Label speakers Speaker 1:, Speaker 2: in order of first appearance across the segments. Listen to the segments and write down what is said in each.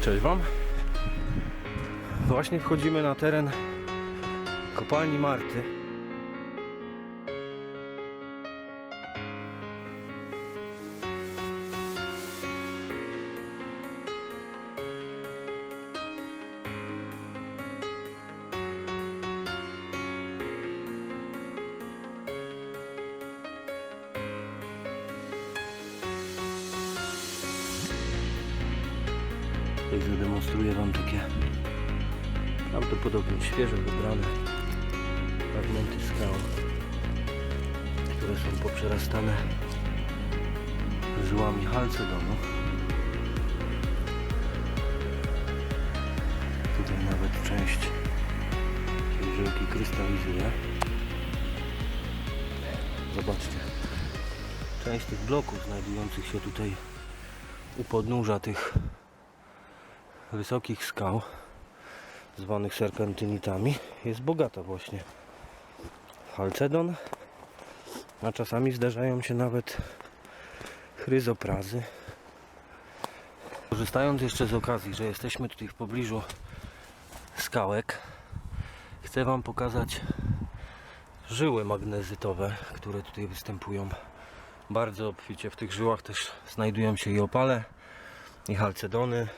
Speaker 1: Cześć Wam. Właśnie wchodzimy na teren kopalni Marty. Tutaj zademonstruję Wam takie prawdopodobnie świeżo wybrane fragmenty skał, które są poprzerastane żyłami halcedonu. Tutaj nawet część tej żyłki krystalizuje. Zobaczcie, część tych bloków znajdujących się tutaj u podnóża tych wysokich skał zwanych serpentynitami. Jest bogata właśnie. Halcedon. A czasami zdarzają się nawet chryzoprazy. Korzystając jeszcze z okazji, że jesteśmy tutaj w pobliżu skałek chcę Wam pokazać żyły magnezytowe, które tutaj występują bardzo obficie. W tych żyłach też znajdują się i opale i halcedony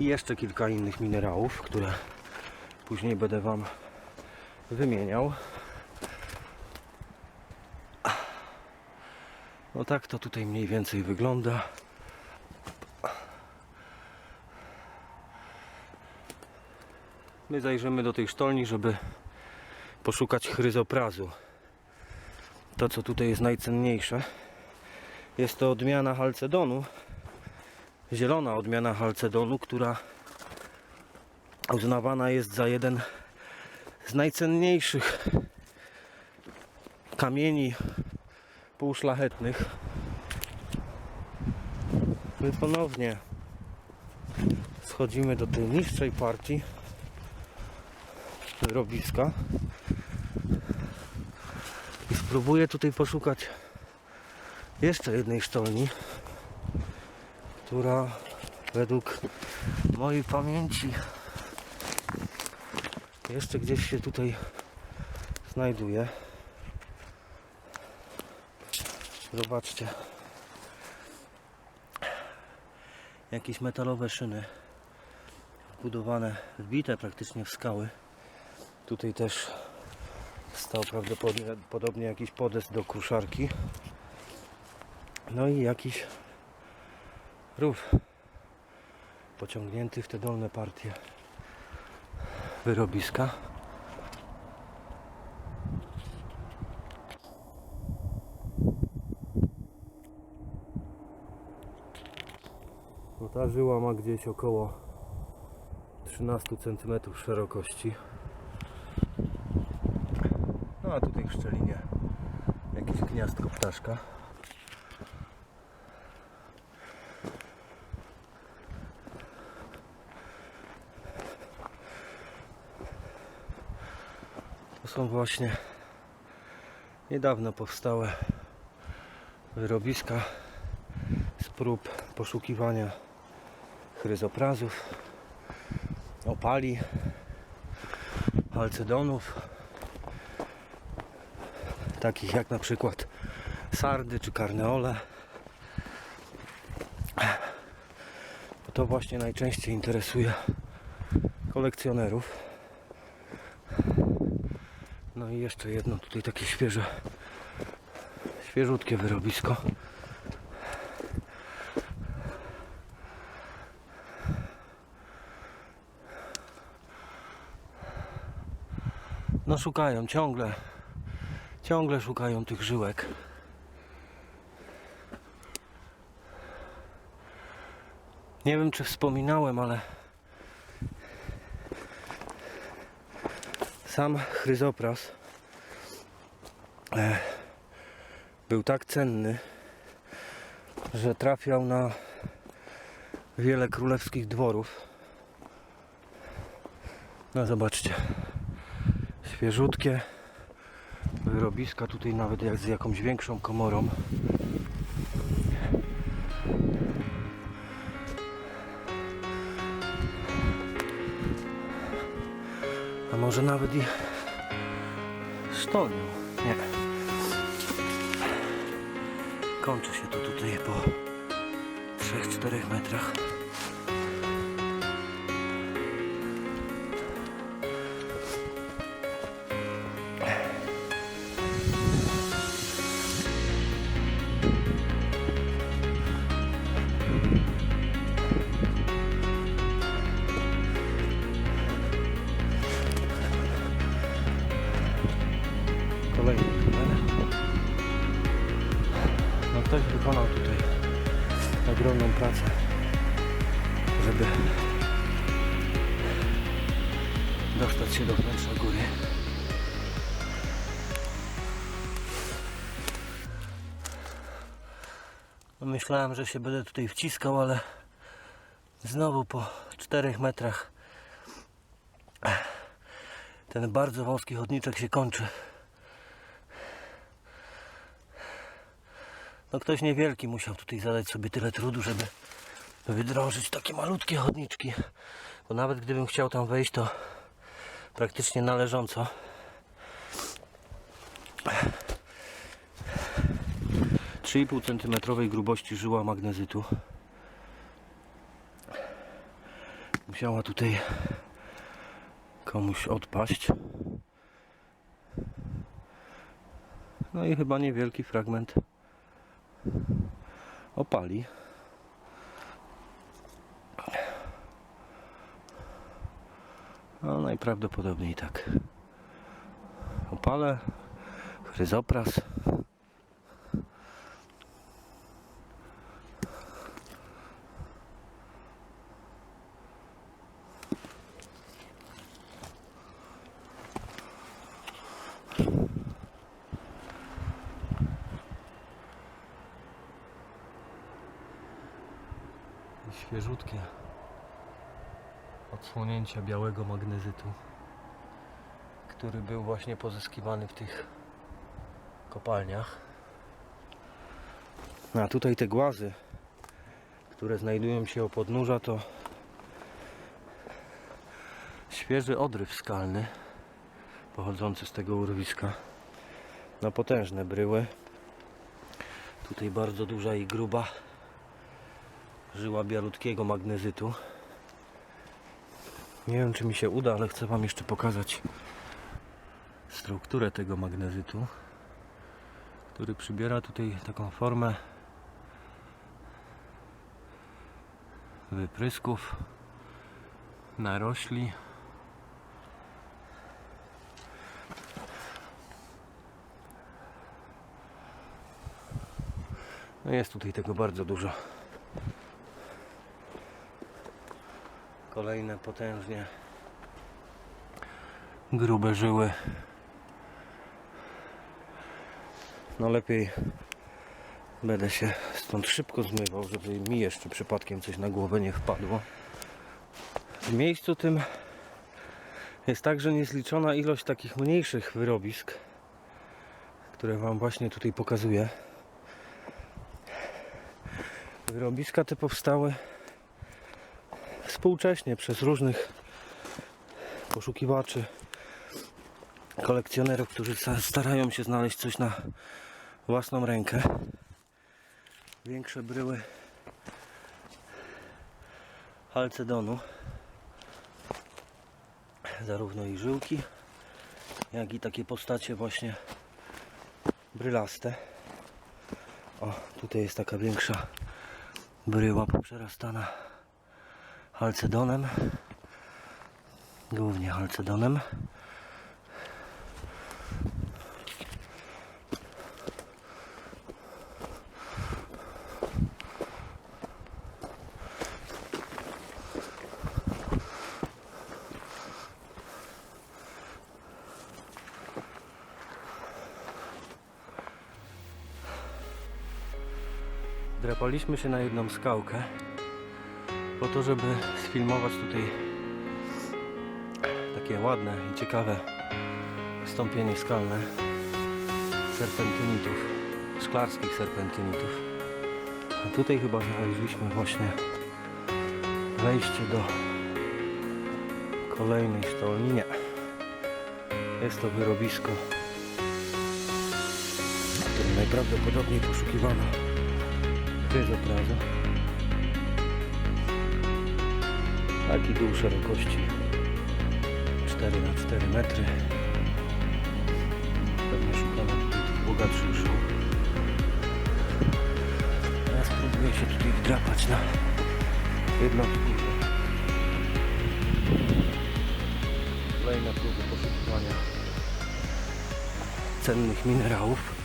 Speaker 1: i jeszcze kilka innych minerałów, które później będę Wam wymieniał. No tak to tutaj mniej więcej wygląda. My zajrzymy do tej sztolni, żeby poszukać chryzoprazu. To co tutaj jest najcenniejsze jest to odmiana halcedonu zielona odmiana halcedonu, która uznawana jest za jeden z najcenniejszych kamieni półszlachetnych. My ponownie schodzimy do tej niższej partii robiska i spróbuję tutaj poszukać jeszcze jednej sztolni która według mojej pamięci jeszcze gdzieś się tutaj znajduje. Zobaczcie. Jakieś metalowe szyny wbudowane, wbite praktycznie w skały. Tutaj też stał prawdopodobnie podobnie jakiś podest do kruszarki. No i jakiś pociągnięty w te dolne partie wyrobiska. No ta żyła ma gdzieś około 13 cm szerokości. No a tutaj w szczelinie jakieś gniazdko ptaszka. Są właśnie niedawno powstałe wyrobiska z prób poszukiwania chryzoprazów, opali, halcedonów, takich jak na przykład sardy czy karneole. To właśnie najczęściej interesuje kolekcjonerów. No i jeszcze jedno tutaj takie świeże, świeżutkie wyrobisko. No szukają ciągle, ciągle szukają tych żyłek. Nie wiem czy wspominałem, ale sam chryzopras e, był tak cenny, że trafiał na wiele królewskich dworów. No zobaczcie, świeżutkie wyrobiska, tutaj nawet jak z jakąś większą komorą. Może nawet i sztolnią. Nie. Kończy się to tutaj po 3-4 metrach. Ktoś wykonał tutaj ogromną pracę, żeby dostać się do wnętrza góry. Myślałem, że się będę tutaj wciskał, ale znowu po 4 metrach ten bardzo wąski chodniczek się kończy. No ktoś niewielki musiał tutaj zadać sobie tyle trudu, żeby wydrążyć takie malutkie chodniczki. Bo nawet gdybym chciał tam wejść, to praktycznie należąco. Pół centymetrowej grubości żyła magnezytu. Musiała tutaj komuś odpaść. No i chyba niewielki fragment opali. No najprawdopodobniej tak. Opale, chryzopras. Świeżutkie odsłonięcia białego magnezytu, który był właśnie pozyskiwany w tych kopalniach. A tutaj te głazy, które znajdują się u podnóża, to świeży odryw skalny pochodzący z tego urwiska. No potężne bryły. Tutaj bardzo duża i gruba żyła bialutkiego magnezytu. Nie wiem czy mi się uda, ale chcę Wam jeszcze pokazać strukturę tego magnezytu, który przybiera tutaj taką formę wyprysków narośli. No jest tutaj tego bardzo dużo. Kolejne potężnie grube żyły. No lepiej będę się stąd szybko zmywał, żeby mi jeszcze przypadkiem coś na głowę nie wpadło. W miejscu tym jest także niezliczona ilość takich mniejszych wyrobisk, które Wam właśnie tutaj pokazuję. Wyrobiska te powstały współcześnie przez różnych poszukiwaczy, kolekcjonerów, którzy starają się znaleźć coś na własną rękę. Większe bryły halcedonu, zarówno i żyłki, jak i takie postacie właśnie brylaste. O, tutaj jest taka większa bryła poprzerastana halcedonem, głównie halcedonem. Drapaliśmy się na jedną skałkę po to, żeby sfilmować tutaj takie ładne i ciekawe stąpienie skalne serpentynitów, szklarskich serpentynitów. A tutaj chyba znaleźliśmy właśnie wejście do kolejnej sztolni. Nie. Jest to wyrobisko, w którym najprawdopodobniej poszukiwano chryzoprazu. Taki dół szerokości 4 na 4 metry. Pewnie tych bogatszych żył. Ja spróbuję się tutaj wdrapać na jedną górę. Kolejne próby poszukiwania cennych minerałów.